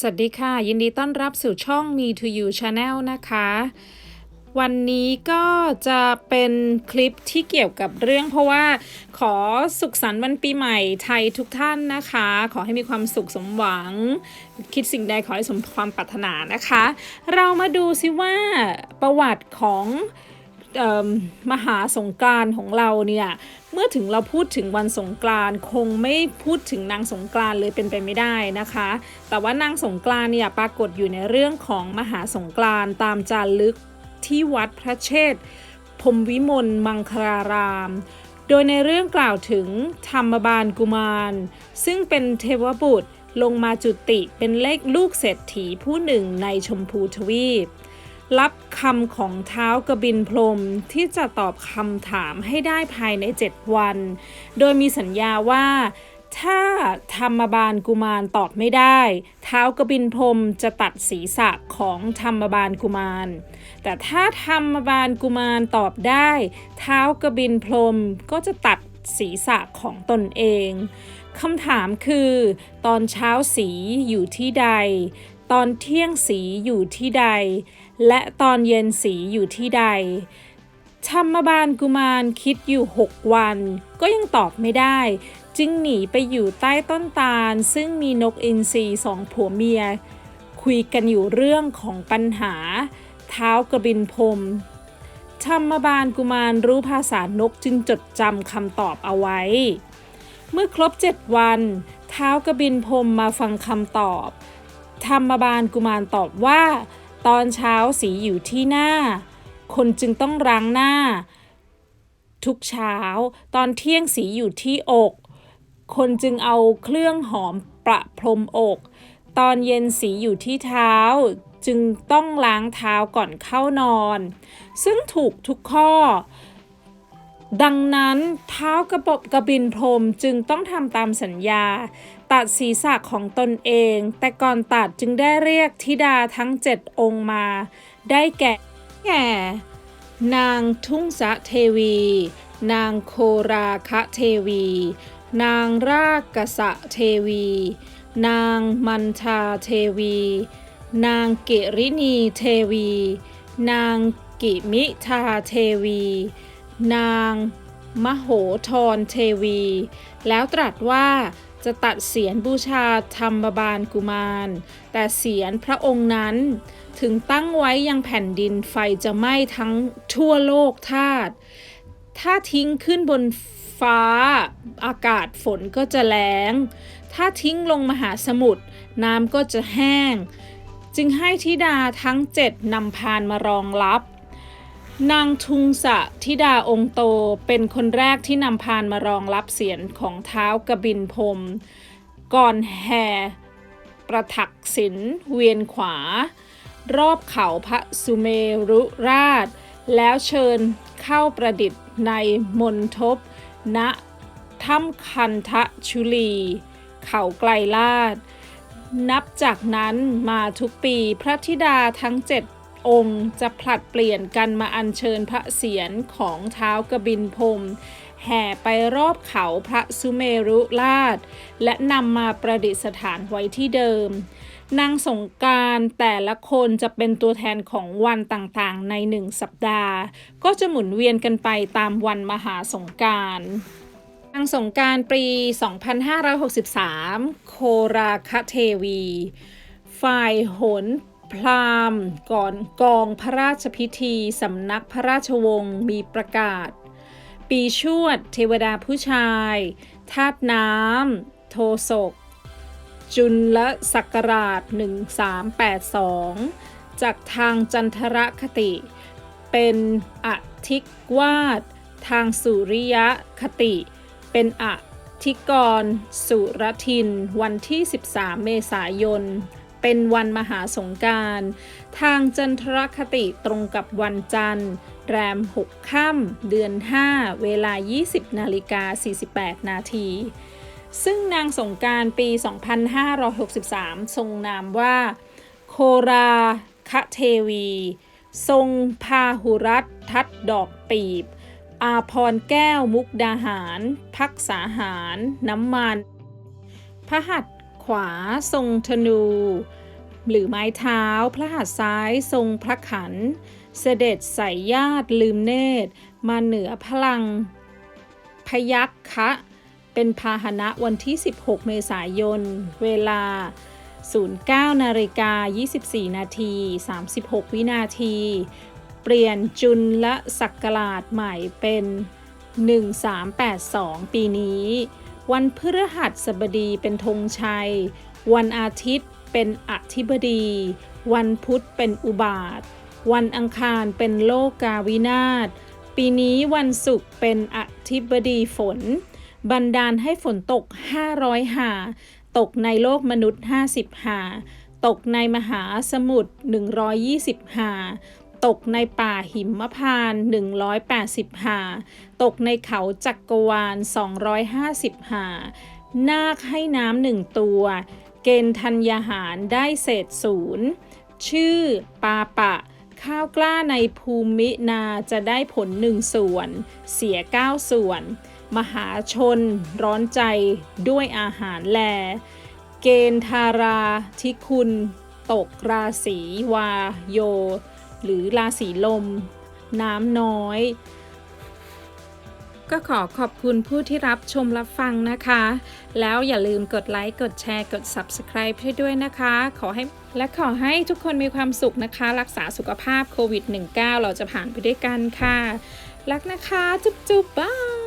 สวัสดีค่ะ ยินดีต้อนรับสู่ช่อง Me to You Channel นะคะ วันนี้ก็จะเป็นคลิปที่เกี่ยวกับเรื่องเพราะว่าขอสุขสันต์วันปีใหม่ไทยทุกท่านนะคะ ขอให้มีความสุขสมหวัง คิดสิ่งใดขอให้สมความปรารถนานะคะ เรามาดูซิว่าประวัติของมหาสงกานต์ของเราเนี่ยเมื่อถึงเราพูดถึงวันสงกรานต์คงไม่พูดถึงนางสงกรานต์เลยเป็นไปไม่ได้นะคะ แต่ว่านางสงกรานต์เนี่ยปรากฏอยู่ในเรื่องของมหาสงกรานต์ตามจารึกที่วัดพระเชษฐ์พมวิมลมังคลาราม โดยในเรื่องกล่าวถึงธรรมบาลกุมาร ซึ่งเป็นเทวบุตรลงมาจุติเป็นเลขลูกเศรษฐีผู้หนึ่งในชมพูทวีป รับคำของเท้ากบินพรมที่จะตอบคำถามให้ได้ภายใน 7 วัน โดยมีสัญญาว่า ถ้าธรรมบาลกุมารตอบไม่ได้ เท้ากบินพรมจะตัดศีรษะของธรรมบาลกุมาร แต่ถ้าธรรมบาลกุมารตอบได้ เท้ากบินพรมก็จะตัดศีรษะของตนเองคำถามคือ ตอนเช้าสีอยู่ที่ใด ตอนเที่ยงสีอยู่ที่ใด และตอนเย็นสีอยู่ที่ใดธรรมบาลกุมารคิดอยู่ 6 วัน ก็ยังตอบไม่ได้ จึงหนีไปอยู่ใต้ต้นตาล ซึ่งมีนกอินทรีสองผัวเมีย คุยกันอยู่เรื่องของปัญหา เท้าวกบินพรมธรรมบาลกุมารรู้ภาษานกจึงจดจำคำตอบเอาไว้ เมื่อครบเจ็ดวัน เท้าวกบินพรมมาฟังคำตอบ ธรรมบาลกุมารตอบว่า ตอนเช้าสีอยู่ที่หน้า คนจึงต้องล้างหน้า ทุกเช้า ตอนเที่ยงสีอยู่ที่อก คนจึงเอาเครื่องหอมประพรมอก ตอนเย็นสีอยู่ที่เท้า จึงต้องล้างเท้าก่อนเข้านอน ซึ่งถูกทุกข้อ ดังนั้นเท้ากระบบกระบินพรมจึงต้องทำตามสัญญา ตัดศีรษะของตนเอง แต่ก่อนตัดจึงได้เรียกธิดาทั้งเจ็ดองค์มา ได้แก่แก่นางทุ่งสะเทวี นางโคราคะเทวี นางรากกษะเทวี นางมันทาเทวี นางเกรินีเทวี นางกิมิทาเทวี นางมโหธรเทวี แล้วตรัสว่า จะตัดเสียนบูชาธรรมบาลกุมาร แต่เสียนพระองค์นั้น ถึงตั้งไว้ยังแผ่นดินไฟจะไหม้ทั้งทั่วโลกธาตุถ้าทิ้งขึ้นบนฟ้า อากาศฝนก็จะแล้ง ถ้าทิ้งลงมหาสมุทรน้ำก็จะแห้ง จึงให้ธิดาทั้งเจ็ดนำพานมารองรับ นางทุงสะธิดาองค์โตเป็นคนแรกที่นำพานมารองรับเสียนของเท้ากบินพรมก่อนแห่ประทักษิณเวียนขวา รอบเขาพระสุเมรุราช แล้วเชิญเข้าประดิษฐ์ในมณฑปณถ้ำคันทะชุลี เขาไกลลาด นับจากนั้นมาทุกปีพระธิดาทั้งเจ็ด องค์จะผลัดเปลี่ยนกันมาอัญเชิญพระเศียรของเท้ากบินพรมแห่ไปรอบเขาพระสุเมรุราช และนำมาประดิษฐานไว้ที่เดิม นางสงการแต่ละคนจะเป็นตัวแทนของวันต่างๆ ในหนึ่งสัปดาห์ ก็จะหมุนเวียนกันไปตามวันมหาสงการนางสงการปี 2563 โคราคเทวี ฝ่ายโหน พราหมณ์ก่อนกองพระราชพิธีสำนักพระราชวงศ์มีประกาศ ปีชวดเทวดาผู้ชายธาตุน้ำโทศก จุลละศักราช 1382 จากทางจันทรคติ เป็นอธิกวาดทางสุริยคติ เป็นอธิกรสุรทิน วันที่ 13 เมษายน เป็นวันมหาสงการ ทางจันทรคติตรงกับวันจันทร์ แรม 6 ค่ำเดือน 5 เวลา 20 นาฬิกา 48 นาที ซึ่งนางสงกรารปี 2563 ทรงนามว่า โคราคะเทวี ทรงพาหุรัตทัดดอกปีบ อาพรแก้วมุกดาหาร พักษาหาร น้ำมัน พระหัต ขวาทรงธนู หรือไม้เท้า พระหัตถ์ซ้ายทรงพระขัน เสด็จใส่ญาติลืมเนตร มาเหนือพลัง พยัคคะเป็นพาหนะวันที่ 16 เมษายน เวลา 09นาฬิกา24 นาที 36 วินาที เปลี่ยนจุลและศักราชใหม่เป็น 1382 ปีนี้ วันพฤหัสบดีเป็นธงชัย วันอาทิตย์เป็นอธิบดี วันพุธเป็นอุบาท วันอังคารเป็นโลกาวินาศ ปีนี้วันศุกร์เป็นอธิบดีฝน บันดาลให้ฝนตก 500หา ตกในโลกมนุษย์ 50หา ตกในมหาสมุทร120หา ตกในป่าหิมพานต์180 หา ตกในเขาจักรวาล 250 หา นาคให้น้ำหนึ่งตัว เกณฑ์ธัญญาหารได้เศษศูนย์ชื่อปาปะ ข้าวกล้าในภูมินาจะได้ผลหนึ่งส่วน เสียเก้าส่วน มหาชนร้อนใจด้วยอาหารแล เกณฑ์ทาราทิคุณ ตกราศีวาโย หรือราศีลม น้ำน้อย ก็ขอขอบคุณผู้ที่รับชมรับฟังนะคะ แล้วอย่าลืมกดไลค์ กดแชร์ กด Subscribe ให้ด้วยนะคะ ขอให้และขอให้ทุกคนมีความสุขนะคะ รักษาสุขภาพโควิด -19 เราจะผ่านไปด้วยกันค่ะ รักนะคะ จุ๊บจุ๊บบาย